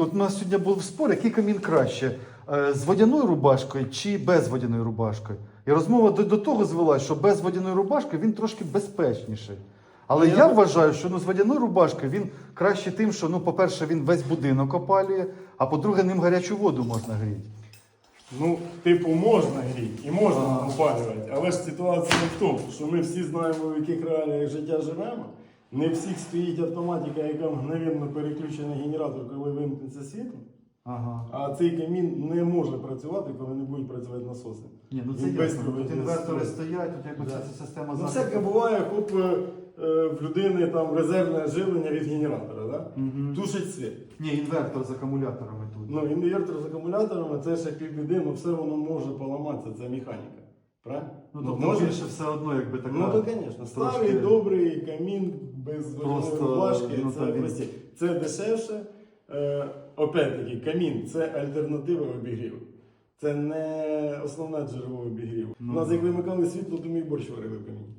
От у нас сьогодні був спор, який камін краще е, з водяною рубашкою чи без водяної рубашкою. І розмова до, до того звелась, що без водяної рубашки він трошки безпечніший. Але Ну, я, я- вважаю, що ну, з водяною рубашкою він краще тим, що, ну, по-перше, він весь будинок опалює, а по-друге, ним гарячу воду можна гріти. Ну, типу, можна гріти і можна опалювати, але ж ситуація в тому, що ми всі знаємо, в яких реаліях життя живемо. Не всіх стоїть автоматика, яка мгновенно переключена генератор, коли вимкнеться світло. Ага. А цей камін не може працювати, коли не будуть працювати насоси. Ні, ну це Він ясно. Тут інвертори стоять, тут якби ця, система Ну, захисту. всяке буває, хоп, е, е, в людини там резервне живлення від генератора, да? Мгм. тушить світ. Ні, інвертор з акумуляторами тут. Ну, інвертор з акумуляторами це ще півбіди, ну все воно може поламатися, це механіка. Правильно? Ну, тобто більше все одно, якби так. Ну, то, звісно, старий, трошки- добрий камін без Просто, рубашки, ну, це та він- прості. Це дешевше. Е, опять-таки, камін це альтернатива обігріву. Це не основне джерело обігріву. Ну, У нас як вимикали світло, то мій борщ варили в каміні.